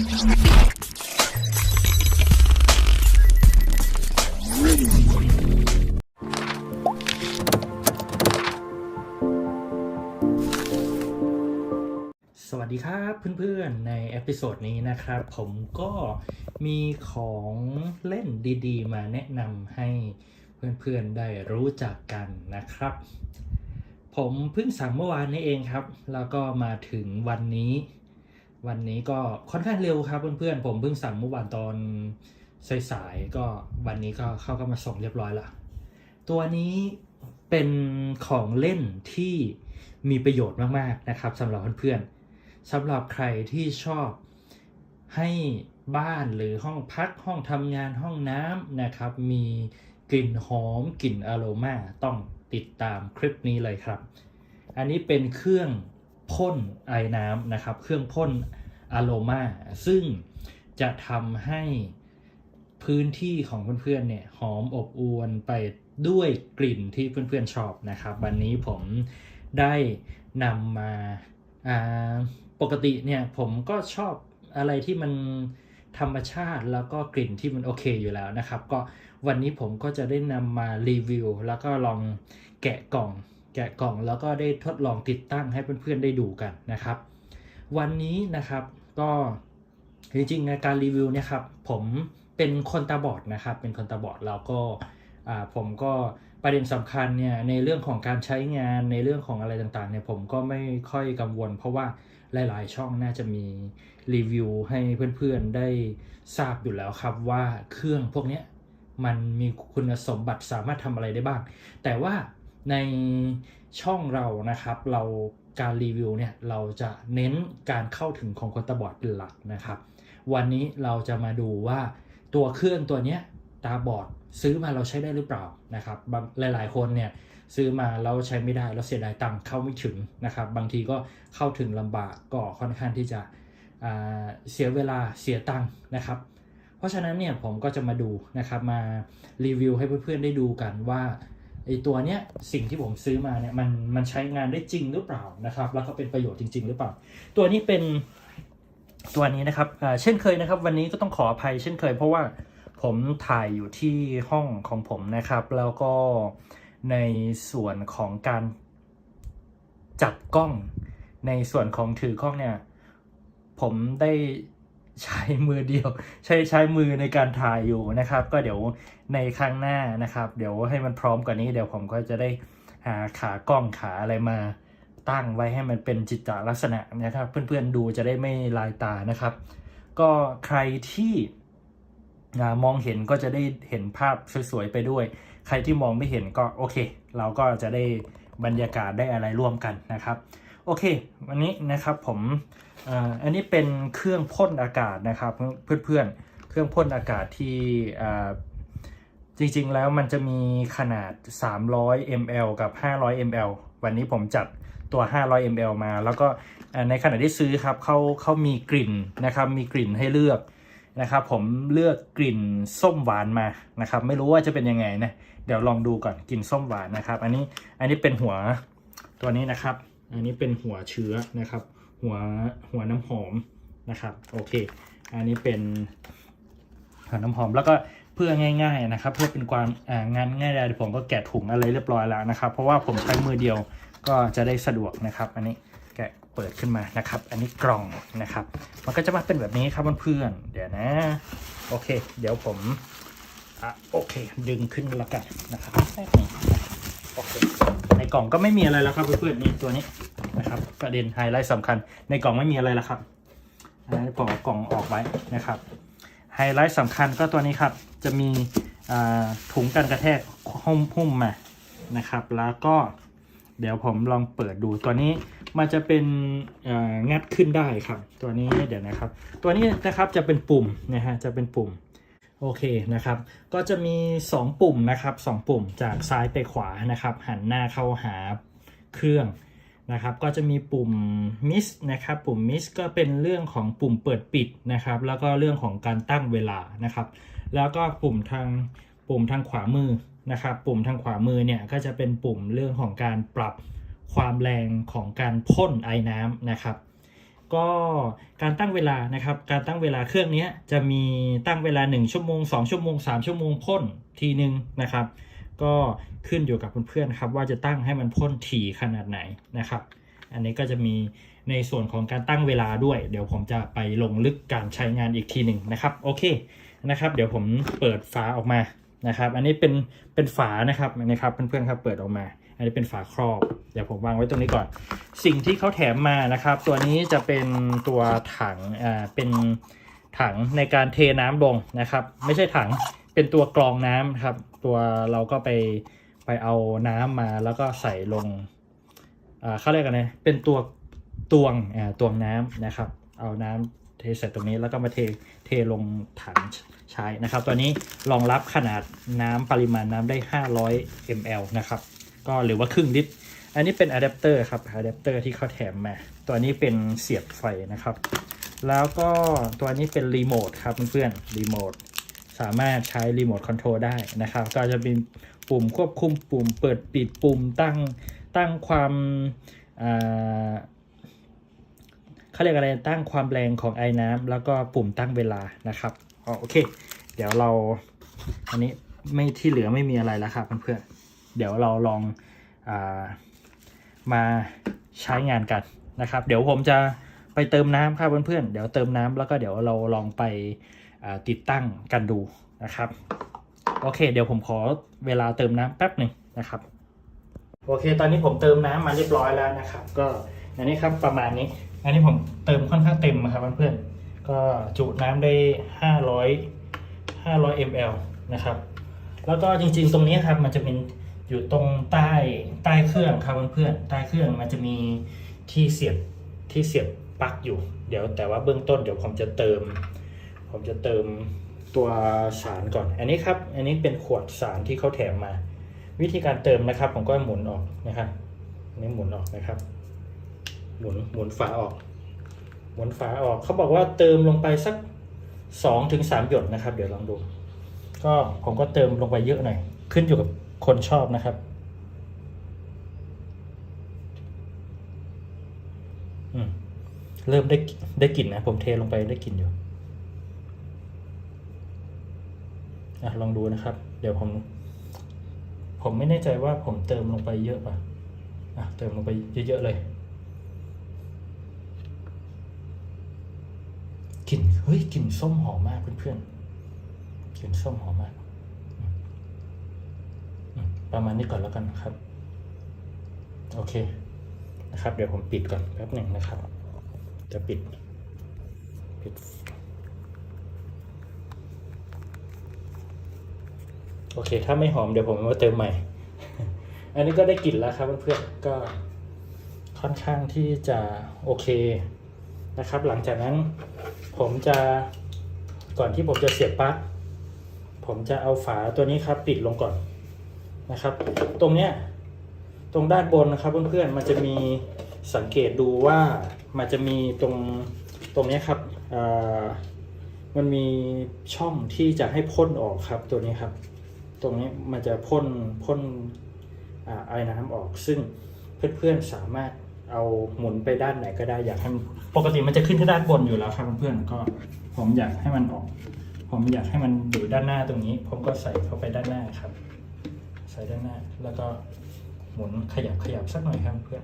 สวัสดีครับเพื่อนๆ ในเอพิโซดนี้นะครับ ผมก็มีของเล่นดีๆ มาแนะนำให้เพื่อนๆ ได้รู้จักกันนะครับ ผมเพิ่งสั่งเมื่อวานนี้เองครับ แล้วก็มาถึงวันนี้ วันนี้ก็ค่อนข้างเร็วครับเพื่อนๆ ผมเพิ่งสั่งเมื่อวานตอนสายๆก็วันนี้ก็เข้าก็มาส่งเรียบร้อยละตัวนี้เป็นของเล่นที่มีประโยชน์มากๆนะครับสำหรับเพื่อนๆสำหรับใครที่ชอบให้บ้านหรือห้องพักห้องทำงานห้องน้ำนะครับ มีกลิ่นหอมกลิ่นอโรมาต้องติดตามคลิปนี้เลยครับ อันนี้เป็นเครื่อง พ่นไอน้ำนะครับ เครื่องพ่นอะโรมาซึ่งจะทำให้พื้นที่ของเพื่อนๆเนี่ยหอมอบอวลไปด้วยกลิ่นที่เพื่อนๆชอบนะครับ วันนี้ผมได้นำมาาปกติเนี่ยผมก็ชอบอะไรที่มันธรรมชาติแล้วก็กลิ่นที่มันโอเคอยู่แล้วนะครับ ก็วันนี้ผมก็จะได้นำมารีวิวแล้วก็ลองแกะกล่อง กะกล่องแล้วก็ได้ทดลองติดตั้งให้เพื่อนๆได้ดูกันนะครับ วันนี้นะครับก็จริงๆในการรีวิวเนี่ยครับผมเป็นคนตาบอดนะครับ เป็นคนตาบอดแล้วก็ผมก็ประเด็นสำคัญเนี่ยในเรื่องของการใช้งานในเรื่องของอะไรต่างๆเนี่ยผมก็ไม่ค่อยกังวล เพราะว่าหลาย ๆ ช่องน่าจะมีรีวิวให้เพื่อนๆได้ทราบอยู่แล้วครับว่าเครื่องพวกนี้มันมีคุณสมบัติสามารถทำอะไรได้บ้าง แต่ว่า ในช่องเรานะครับ เราการรีวิวเนี่ยเราจะเน้นการเข้าถึงของคนตาบอดเป็นหลักนะครับ วันนี้เราจะมาดูว่าตัวเครื่องตัวเนี้ยตาบอดซื้อมาเราใช้ได้หรือเปล่านะครับบางหลาย ๆ คนเนี่ยซื้อมาแล้วใช้ไม่ได้แล้วเสียดายตังค์เข้าไม่ถึงนะครับ บางทีก็เข้าถึงลำบากก็ค่อนข้างที่จะเสียเวลาเสียตังค์นะครับ เพราะฉะนั้นเนี่ยผมก็จะมาดูนะครับมารีวิวให้เพื่อนๆได้ดูกันว่า อตัวเนี้ยสิ่งที่ผมซื้อมาเนี่ยมันมันใช้งานได้จริงหรือเปล่านะครับ แล้วก็เป็นประโยชน์จริง ๆ หรือเปล่า ตัวนี้เป็นตัวนี้นะครับเช่นเคยนะครับ วันนี้ก็ต้องขออภัยเช่นเคย เพราะว่าผมถ่ายอยู่ที่ห้องของผมนะครับ แล้วก็ในส่วนของการจับกล้อง ในส่วนของถือกล้องเนี่ยผมได้ ใช้มือเดียว ใช้ใช้มือในการถ่ายอยู่นะครับ ก็เดี๋ยวในครั้งหน้านะครับ เดี๋ยวให้มันพร้อมกว่านี้เดี๋ยวผมก็จะได้หาขากล้องขาอะไรมาตั้งไว้ให้มันเป็นจิตจลักษณะนะครับ เพื่อนๆดูจะได้ไม่ลายตานะครับ ก็ใครที่มองเห็นก็จะได้เห็นภาพสวยๆไปด้วย ใครที่มองไม่เห็นก็โอเค เราก็จะได้บรรยากาศได้อะไรร่วมกันนะครับ โอเค วันนี้นะครับผมอ,อันนี้เป็นเครื่องพ่นอากาศนะครับเพื่อนๆเครื่องพ่นอากาศที่จริงๆแล้วมันจะมีขนาด 300 ml กับ 500 ml วันนี้ผมจัดตัว 500 ml มา แล้วก็ในขณะที่ซื้อครับเขาเขามีกลิ่นนะครับ มีกลิ่นให้เลือกนะครับผมเลือกกลิ่นส้มหวานมานะครับ ไม่รู้ว่าจะเป็นยังไงนะ เดี๋ยวลองดูก่อนกลิ่นส้มหวานนะครับ อันนี้อันนี้เป็นหัวตัวนี้นะครับ อันนี้เป็นหัวเชื้อนะครับ หัวหัวน้ำหอมนะครับโอเค อันนี้เป็นหัวน้ำหอมแล้วก็เพื่อง่าย ๆนะครับ เพื่อเป็นความงานง่ายดายผมก็แกะถุงอะไรเรียบร้อยแล้วนะครับ เพราะว่าผมใช้มือเดียวก็จะได้สะดวกนะครับ อันนี้แกะเปิดขึ้นมานะครับ อันนี้กล่องนะครับ มันก็จะมาเป็นแบบนี้ครับเพื่อนๆเดี๋ยวนะโอเค เดี๋ยวผมอะโอเค ดึงขึ้นแล้วกันนะครับโอเค กล่องก็ไม่มีอะไรแล้วครับเพื่อนๆนี่ตัวนี้นะครับประเด็นไฮไลท์สำคัญ ในกล่องไม่มีอะไรแล้วครับกล่องกล่องออกไว้นะครับไฮไลท์สำคัญก็ตัวนี้ครับจะมีถุงกันกระแทกหุ้มหุ้มมานะครับ แล้วก็เดี๋ยวผมลองเปิดดูตัวนี้มันจะเป็นงัดขึ้นได้ครับ ตัวนี้เดี๋ยวนะครับ ตัวนี้นะครับจะเป็นปุ่มนะฮะจะเป็นปุ่ม โอเคนะครับ ก็จะมี 2 ปุ่มนะครับ 2 ปุ่มจากซ้ายไปขวานะครับ หันหน้าเข้าหาเครื่องนะครับ ก็จะมีปุ่ม miss นะครับ ปุ่ม miss ก็เป็นเรื่องของปุ่มเปิดปิดนะครับ แล้วก็เรื่องของการตั้งเวลานะครับ แล้วก็ปุ่มทางปุ่มทางขวามือนะครับ ปุ่มทางขวามือเนี่ยก็จะเป็นปุ่มเรื่องของการปรับความแรงของการพ่นไอ้น้ำนะครับ ก็การตั้งเวลานะครับ การตั้งเวลาเครื่องนี้จะมีตั้งเวลา 1 ชั่วโมง 2 ชั่วโมง 3 ชั่วโมงพ่นทีนึงนะครับ ก็ขึ้นอยู่กับเพื่อนๆครับว่าจะตั้งให้มันพ่นถี่ขนาดไหนนะครับ อันนี้ก็จะมีในส่วนของการตั้งเวลาด้วย เดี๋ยวผมจะไปลงลึกการใช้งานอีกทีหนึ่งนะครับ โอเคนะครับ เดี๋ยวผมเปิดฝาออกมานะครับ อันนี้เป็นเป็นฝานะครับนะครับเพื่อนๆครับเปิดออกมา อันนี้เป็นฝาครอบ เดี๋ยวผมวางไว้ตรงนี้ก่อน สิ่งที่เขาแถมมานะครับ ตัวนี้จะเป็นตัวถังอ่าเป็นถังในการเทน้ำลงนะครับ ไม่ใช่ถังเป็นตัวกรองน้ำครับ ตัวเราก็ไปไปเอาน้ำมาแล้วก็ใส่ลงอ่าเขาเรียกกันนะเป็นตัวตวงอ่าตวงน้ำนะครับ เอาน้ำเทใส่ตรงนี้แล้วก็มาเทเทลงถังใช้นะครับ ตัวนี้รองรับขนาดน้ำปริมาณน้ำได้ 500 ml นะครับ ก็หรือว่าครึ่งลิตร อันนี้เป็นอะแดปเตอร์ครับอะแดปเตอร์ที่เขาแถมมา ตัวนี้เป็นเสียบไฟนะครับ แล้วก็ตัวนี้เป็นรีโมทครับเพื่อนๆรีโมทสามารถใช้รีโมทคอนโทรลได้นะครับ ก็จะมีปุ่มควบคุมปุ่ม เปิดปิดปุ่มตั้งตั้งความเขาเรียกอะไรตั้งความแรงของไอ้น้ำแล้วก็ปุ่มตั้งเวลานะครับอ๋อโอเค เดี๋ยวเราอันนี้ไม่ที่เหลือไม่มีอะไรแล้วครับเพื่อนๆ เดี๋ยวเราลองอามาใช้งานกันนะครับ เดี๋ยวผมจะไปเติมน้ำครับเพื่อนๆเดี๋ยวเติมน้ำแล้วก็เดี๋ยวเราลองไปติดตั้งกันดูนะครับ โอเค เดี๋ยวผมขอเวลาเติมน้ำแป๊บหนึ่งนะครับ โอเค ตอนนี้ผมเติมน้ำมาเรียบร้อยแล้วนะครับ ก็อันนี้ครับประมาณนี้ อันนี้ผมเติมค่อนข้างเต็มนะครับเพื่อนๆก็จุน้ำได้500 500 ml นะครับ แล้วก็จริงๆตรงนี้ครับมันจะเป็น อยู่ตรงใต้ใต้เครื่องครับเพื่อนๆใต้เครื่องมันจะมีที่เสียบที่เสียบปลั๊กอยู่ เดี๋ยวแต่ว่าเบื้องต้นเดี๋ยวผมจะเติม ผมจะเติมตัวสารก่อน อันนี้ครับ อันนี้เป็นขวดสารที่เขาแถมมา วิธีการเติมนะครับ ผมก็หมุนออกนะครับอันนี้หมุนออกนะครับ หมุนหมุนฝาออก หมุนฝาออกเขาบอกว่าเติมลงไปสักสองถึงสามหยดนะครับ เดี๋ยวลองดู ก็ผมก็เติมลงไปเยอะหน่อย ขึ้นอยู่กับ คนชอบนะครับ เริ่มได้ได้กลิ่นนะ ผมเทลงไปได้กลิ่นอยู่อะลองดูนะครับ เดี๋ยวผม ผมไม่แน่ใจว่าผมเติมลงไปเยอะป่ะอะเติมลงไปเยอะๆเลยกลิ่นเฮ้ยกลิ่นส้มหอมมากเพื่อนๆกลิ่นส้มหอมมาก ประมาณนี้ก่อนแล้วกันครับ โอเคนะครับ เดี๋ยวผมปิดก่อนแป๊บหนึ่งนะครับ จะปิดปิด โอเค ถ้าไม่หอมเดี๋ยวผมมาเติมใหม่ อันนี้ก็ได้กลิ่นแล้วครับเพื่อนๆก็ค่อนข้างที่จะโอเคนะครับ หลังจากนั้นผมจะก่อนที่ผมจะเสียบปลั๊กผมจะเอาฝาตัวนี้ครับ ปิดลงก่อน นะครับ ตรงเนี้ยตรงด้านบนนะครับเพื่อนๆมันจะมีสังเกตดูว่ามันจะมีตรงตรงนี้ครับมันมีช่องที่จะให้พ่นออกครับตัวนี้ครับ ตรงนี้มันจะพ่นพ่นอไอ้น้ำออก ซึ่งเพื่อนๆสามารถเอาหมุนไปด้านไหนก็ได้อยากให้มันปกติมันจะขึ้นที่ด้านบนอยู่แล้วครับเพื่อนๆก็ผมอยากให้มันออก ผมอยากให้มันอยู่ด้านหน้าตรงนี้ ผมก็ใส่เข้าไปด้านหน้าครับ ส่ด้านหน้า แล้วก็หมุนขยับขยับสักหน่อยครับเพื่อน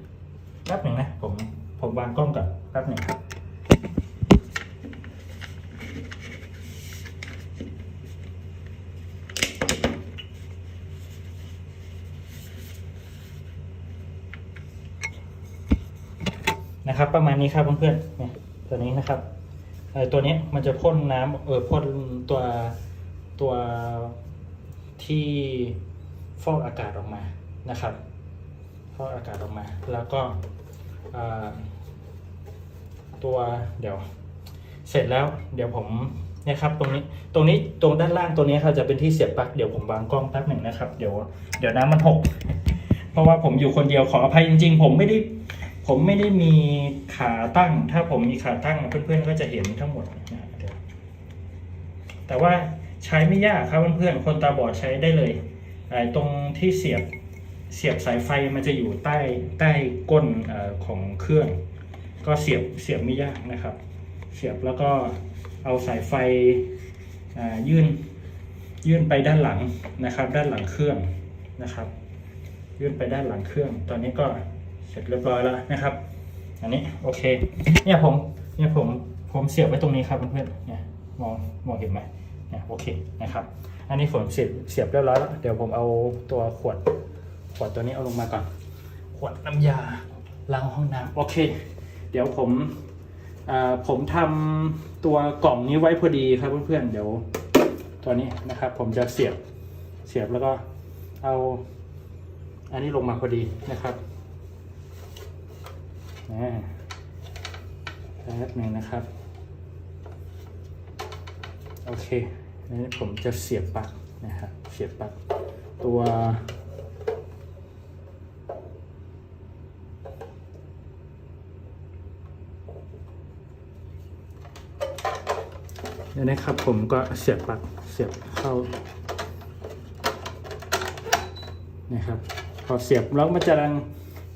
แป๊บหนึ่งนะ ผมผมวางกล้องก่อนแป๊บหนึ่งครับนะครับประมาณนี้ครับเพื่อนๆเนี่ยตัวนี้นะครับตัวนี้มันจะพ่นน้ำเออพ่นตัวตัวที่ ฟอกอากาศออกมานะครับฟอกอากาศออกมา แล้วก็ตัวเดี๋ยวเสร็จแล้วเดี๋ยวผมเนี่ยครับตรงนี้ตรงนี้ตรงด้านล่างตัวนี้ครับจะเป็นที่เสียบปลั๊กเดี๋ยวผมวางกล้องแป๊บหนึ่งนะครับ เดี๋ยวเดี๋ยวน้ำมันหกเพราะว่าผมอยู่คนเดียวขออภัยจริง ๆ ผมไม่ได้ผมไม่ได้มีขาตั้ง ถ้าผมมีขาตั้งเพื่อนๆก็จะเห็นทั้งหมดนะแต่ว่าใช้ไม่ยากครับเพื่อนๆคนตาบอดใช้ได้เลย ตรงที่เสียบเสียบสายไฟมันจะอยู่ใต้ใต้ก้นอของเครื่อง ก็เสียบเสียบไม่ยากนะครับ เสียบแล้วก็เอาสายไฟยื่นยื่นไปด้านหลังนะครับ ด้านหลังเครื่องนะครับ ยื่นไปด้านหลังเครื่อง ตอนนี้ก็เสร็จเรียบร้อยแล้วนะครับ อันนี้โอเค เนี่ยผมเนี่ยผมผมเสียบไว้ตรงนี้ครับเพื่อนๆเนี่ยมองมองเห็นไหม โอเคนะครับ อันนี้ผมเสียบเสียบเรียบร้อยแล้ว เดี๋ยวผมเอาตัวขวดขวดตัวนี้เอาลงมาก่อน ขวดน้ำยาล้างห้องน้ำโอเค เดี๋ยวผมอ่าผมทำตัวกล่องนี้ไว้พอดีครับเพื่อนๆเดี๋ยวตัวนี้นะครับ ผมจะเสียบเสียบแล้วก็เอา อันนี้ลงมาพอดีนะครับนะแป๊บหนึ่งนะครับ โอเคนี้ผมจะเสียบปลั๊กนะครับ เสียบปลั๊กตัว เนี่ยนะครับ ผมก็เสียบปลั๊กเสียบเข้า นะครับ พอเสียบแล้วมันจะดัง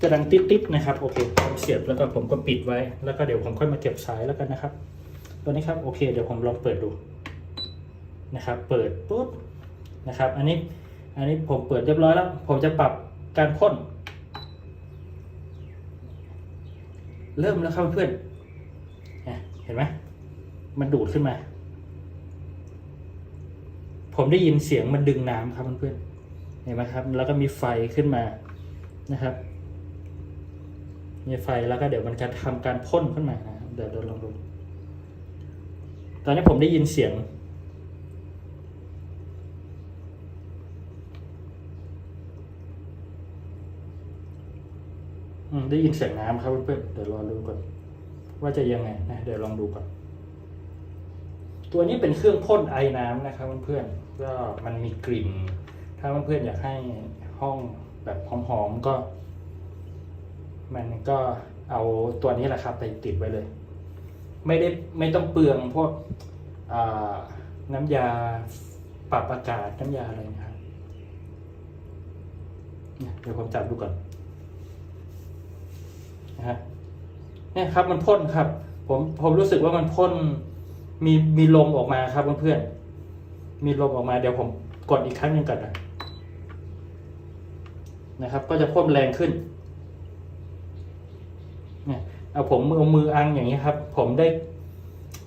จะดังติ๊ดๆนะครับ โอเคผมเสียบแล้วก็ผมก็ปิดไว้ แล้วก็เดี๋ยวผมค่อยมาเก็บสายแล้วกันนะครับ ตัวนี้ครับ โอเค เดี๋ยวผมลองเปิดดู นะครับ เปิดปุ๊บนะครับ อันนี้อันนี้ผมเปิดเรียบร้อยแล้ว ผมจะปรับการพ่นเริ่มแล้วครับเพื่อนเห็นไหมมันดูดขึ้นมา ผมได้ยินเสียงมันดึงน้ำครับเพื่อนเห็นไหมครับ แล้วก็มีไฟขึ้นมานะครับ มีไฟแล้วก็เดี๋ยวมันจะทำการพ่นขึ้นมานะเดี๋ยวเราลองดู ตอนนี้ผมได้ยินเสียง ได้ยินเสียงน้ำครับเพื่อนๆเดี๋ยวรอดูก่อน ว่าจะยังไงนะเดี๋ยวลองดูก่อน ตัวนี้เป็นเครื่องพ่นไอน้ำนะครับเพื่อนๆก็มันมีกลิ่น ถ้าเพื่อนๆอยากให้ห้องแบบหอมๆก็ มันก็เอาตัวนี้แหละครับไปติดไว้เลย ไม่ได้ไม่ต้องเปลืองพวกน้ำยาปรับอากาศน้ำยาอะไรนะครับเดี๋ยวผมจับดูก่อน นะฮะเนี่ยครับมันพ่นครับ ผมผมรู้สึกว่ามันพ่นมีมีลมออกมาครับเพื่อนๆมีลมออกมาเดี๋ยวผมกดอีกครั้งหนึ่งก่อนนะนะครับ ก็จะพ่นแรงขึ้นเนี่ยเอาผมมือเอามืออังอย่างนี้ครับ ผมได้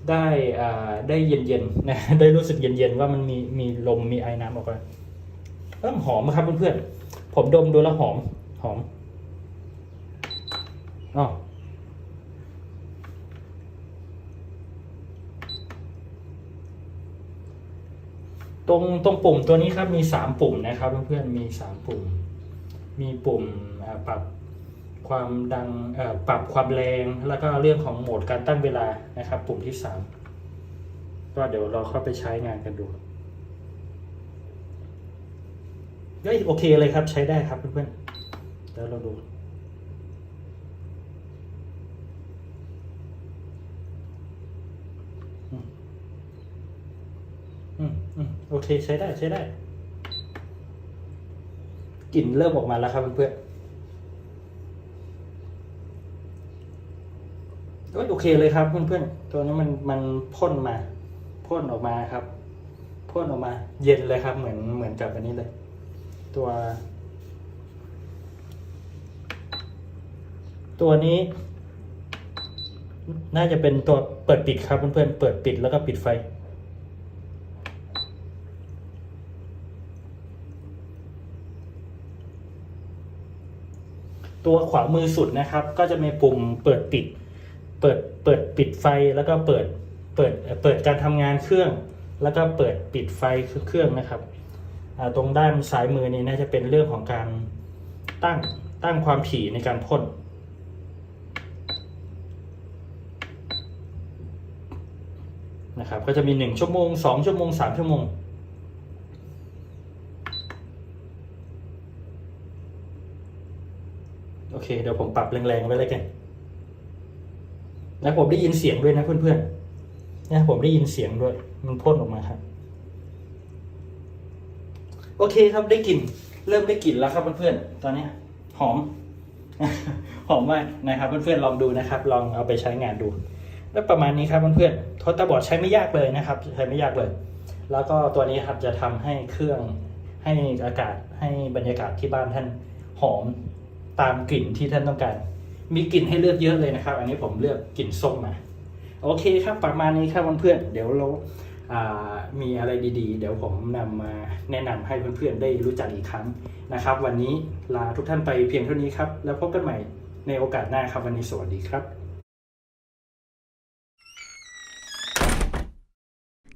ได้อ่าได้เย็นเย็นๆนะได้รู้สึกเย็นเย็นๆว่ามันมีมีลมมีไอ้น้ำออกมาเริ่มหอมครับเพื่อนๆผมดมดูแล้วหอมหอม อ๋อตรงตรงปุ่มตัวนี้ครับมีสามปุ่มนะครับเพื่อนๆมีสามปุ่ม มีปุ่มอ่าปรับความดังอ่อปรับความแรงแล้วก็เรื่องของโหมดการตั้งเวลานะครับ ปุ่มที่สามก็เดี๋ยวเราเข้าไปใช้งานกันดูเฮ้ยโอเคเลยครับใช้ได้ครับเพื่อนๆเดี๋ยวเราดู อืมอืมอืม โอเคใช้ได้ใช้ได้กลิ่นเริ่มออกมาแล้วครับเพื่อนๆโอ้ยโอเคเลยครับเพื่อนๆ ตัวนี้มันมันพ่นมาพ่นออกมาครับพ่นออกมา เย็นเลยครับ เหมือนเหมือนกับอันนี้เลย ตัว ตัวนี้ น่าจะเป็นตัวเปิดปิดครับเพื่อนๆเปิดปิดแล้วก็ปิดไฟ ตัวขวามือสุดนะครับ ก็จะมีปุ่มเปิดปิด เปิดเปิดปิดไฟแล้วก็เปิดเปิดเปิดการทำงานเครื่อง แล้วก็เปิดปิดไฟเครื่องนะครับตรงด้านซ้ายมือนี้น่าจะเป็นเรื่องของการตั้งตั้งความถี่ในการพ่นนะครับก็จะมีหนึ่งชั่วโมงสองชั่วโมงสามชั่วโมง โอ เคเดี๋ยวผมปรับแรงๆไว้เลยกันแล้วผมได้ยินเสียงด้วยนะเพื่อนๆนะผมได้ยินเสียงด้วย มันพ่นออกมาครับ โอเคครับได้กลิ่น เริ่มได้กลิ่นแล้วครับเพื่อนๆตอนนี้หอมหอมมากนะครับ เพื่อนๆลองดูนะครับ ลองเอาไปใช้งานดูแล้วประมาณนี้ครับเพื่อนๆทสเตอร์บอร์ดใช้ไม่ยากเลยนะครับ ใช้ไม่ยากเลย แล้วก็ตัวนี้ครับจะทำให้เครื่องให้อากาศให้บรรยากาศที่บ้านท่านหอม ตามกลิ่นที่ท่านต้องการ มีกลิ่นให้เลือกเยอะเลยนะครับ อันนี้ผมเลือกกลิ่นส้มมา โอเคครับประมาณนี้ครับเพื่อนๆเดี๋ยวเรามีอะไรดีๆ เดี๋ยวผมนำมาแนะนำให้เพื่อนๆได้รู้จักอีกครั้งนะครับ วันนี้ลาทุกท่านไปเพียงเท่านี้ครับ แล้วพบกันใหม่ในโอกาสหน้าครับวันนี้สวัสดีครับ